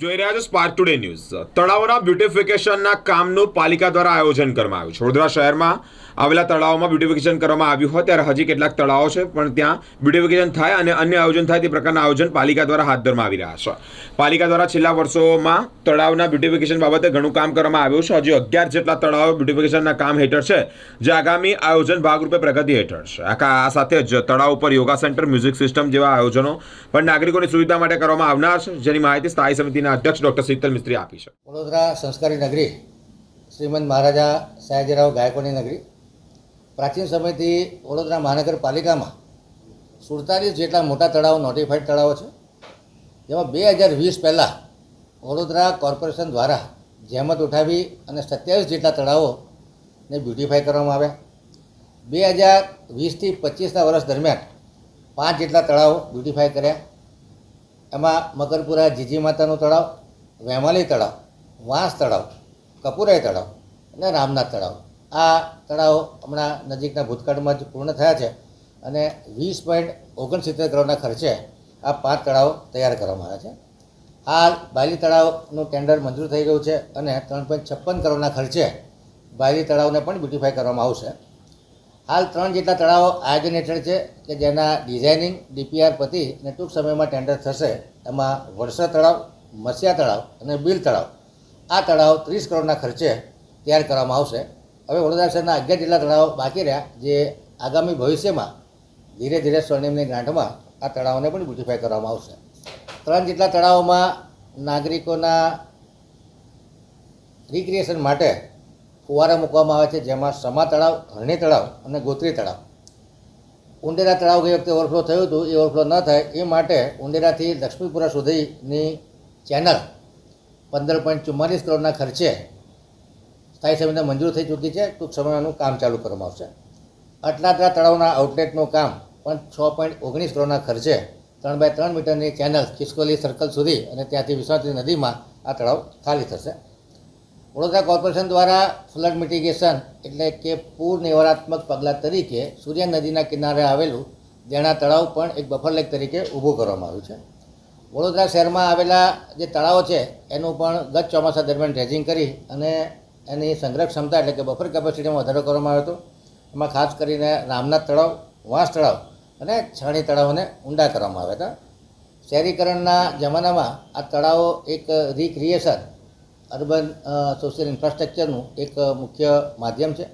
જોઈ રહ્યા છો સ્પાર્ક ટુડે ન્યૂઝ તળાવોના બ્યુટિફિકેશનના કામનું પાલિકા દ્વારા આયોજન કરવામાં આવ્યું છે. વડોદરા શહેરમાં આવેલા તળાવોમાં બ્યુટિફિકેશન કરવામાં આવ્યું હોય ત્યારે હજી કેટલાક તળાવો છે, પણ ત્યાં બ્યુટિફિકેશન થાય અને અન્ય આયોજન થાય તે પ્રકારના આયોજન પાલિકા દ્વારા હાથ ધરવામાં આવી રહ્યા છે. પાલિકા દ્વારા છેલ્લા વર્ષોમાં તળાવના બ્યુટિફિકેશન બાબતે ઘણું કામ કરવામાં આવ્યું છે. હજી અગિયાર જેટલા તળાવો બ્યુટિફિકેશનના કામ હેઠળ છે, જે આગામી આયોજન ભાગરૂપે પ્રગતિ હેઠળ છે. આખા આ સાથે જ તળાવ ઉપર યોગા સેન્ટર, મ્યુઝિક સિસ્ટમ જેવા આયોજનો પણ નાગરિકોની સુવિધા માટે કરવામાં આવનાર છે. જેની માહિતી સ્થાયી સમિતિના અધ્યક્ષ ડોક્ટર શીતલ મિસ્ત્રી આપી છે. વડોદરા સંસ્કારી નગરી, શ્રીમંત મહારાજા સયાજીરાવ ગાયકવાડની નગરી. પ્રાચીન સમયથી વડોદરા મહાનગરપાલિકામાં સુડતાલીસ જેટલા મોટા તળાવો નોટિફાઈડ તળાવો છે. જેમાં બે હજાર વીસ પહેલાં વડોદરા કોર્પોરેશન દ્વારા જહેમત ઉઠાવી અને સત્યાવીસ જેટલા તળાવોને બ્યુટિફાઈ કરવામાં આવ્યા. બે હજાર વીસથી પચીસના વર્ષ દરમિયાન પાંચ જેટલા તળાવો બ્યુટિફાઈ કર્યા. એમાં મકરપુરા જીજી માતાનું તળાવ, વેમાલી તળાવ, વાંસ તળાવ, કપુરાઈ તળાવ અને રામનાથ તળાવ. આ તળાવો હમણાં નજીકના ભૂતકાળમાં જ પૂર્ણ થયા છે અને વીસ પોઈન્ટ ઓગણસિત્તેર કરોડના ખર્ચે આ પાંચ તળાવો તૈયાર કરવામાં આવ્યા છે. હાલ બાયલી તળાવનું ટેન્ડર મંજૂર થઈ ગયું છે અને ત્રણ પોઈન્ટ છપ્પન કરોડના ખર્ચે બાયલી તળાવને પણ બ્યુટિફાઈ કરવામાં આવશે. હાલ ત્રણ જેટલા તળાવો આયોજન હેઠળ છે કે જેના ડિઝાઇનિંગ ડીપીઆર પતિ અને ટૂંક સમયમાં ટેન્ડર થશે, એમાં વડસર તળાવ, મસિયા તળાવ અને બિલ તળાવ. આ તળાવ ત્રીસ કરોડના ખર્ચે તૈયાર કરવામાં આવશે. હવે વડોદરા શહેરના અગિયાર જેટલા તળાવ બાકી રહ્યા, જે આગામી ભવિષ્યમાં ધીરે ધીરે સ્વર્ણિમની ગ્રાન્ટમાં આ તળાવને પણ બ્યુટિફાય કરવામાં આવશે. ત્રણ જેટલા તળાવોમાં નાગરિકોના રિક્રિએશન માટે ફુવારા મૂકવામાં આવે છે, જેમાં સમા તળાવ હરણી તળાવ અને ગોત્રી તળાવ. ઉંડેરા તળાવ ગઈ વખતે ઓવરફ્લો થયું હતું, એ ઓવરફ્લો ન થાય, એ માટે ઉંડેરાથી લક્ષ્મીપુરા સુધીની ચેનલ પંદર પોઈન્ટ ચુમ્માલીસ કરોડના ખર્ચે સ્થાયી સમિતિને મંજૂર થઈ ચૂકી છે. ટૂંક સમયનું કામ ચાલુ કરવામાં આવશે. અટલાદરા તળાવના આઉટલેટનું કામ પણ છ પોઈન્ટ ઓગણીસ કરોડના ખર્ચે ત્રણ બાય ત્રણ મીટરની ચેનલ ખિસકોલી સર્કલ સુધી અને ત્યાંથી વિશ્વાસની નદીમાં આ તળાવ ખાલી થશે. વડોદરા કોર્પોરેશન દ્વારા ફ્લડ મિટિગેશન એટલે કે પૂર નિવારાત્મક પગલાં તરીકે સૂર્ય નદીના કિનારે આવેલું દેણા તળાવ પણ એક બફર લેક તરીકે ઊભું કરવામાં આવ્યું છે. વડોદરા શહેરમાં આવેલા જે તળાવો છે, એનું પણ ગત ચોમાસા દરમિયાન ડ્રેજિંગ કરી અને એની સંગ્રહ ક્ષમતા એટલે કે બફર કેપેસિટીમાં વધારો કરવામાં આવ્યો હતો. એમાં ખાસ કરીને રામનાથ તળાવ, વાંસ તળાવ અને છાણી તળાવોને ઊંડા કરવામાં આવ્યા હતા. શહેરીકરણના જમાનામાં આ તળાવો એક રિક્રિએશન અર્બન સોશિયલ ઇન્ફ્રાસ્ટ્રક્ચરનું એક મુખ્ય માધ્યમ છે.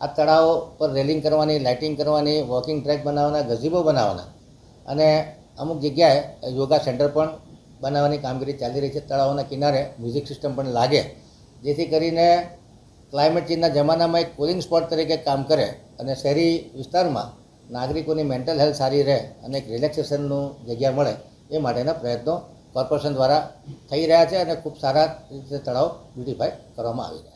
આ તળાવો પર રેલિંગ કરવાની લાઇટિંગ કરવાની વોકિંગ ટ્રેક બનાવવાના, ગઝીબો બનાવવાના અને અમુક જગ્યાએ યોગા સેન્ટર પણ બનાવવાની કામગીરી ચાલી રહી છે. તળાવોના કિનારે મ્યુઝિક સિસ્ટમ પણ લાગે, જેથી કરીને ક્લાઇમેટ ચેન્જના જમાનામાં એક કુલિંગ સ્પોટ તરીકે કામ કરે અને શહેરી વિસ્તારમાં નાગરિકોની મેન્ટલ હેલ્થ સારી રહે અને એક રિલેક્સેશનનું જગ્યા મળે એ માટેના પ્રયત્નો કોર્પોરેશન દ્વારા થઈ રહ્યા છે અને ખૂબ સારા રીતે તળાવ બ્યુટીફાય કરવામાં આવી રહ્યા છે.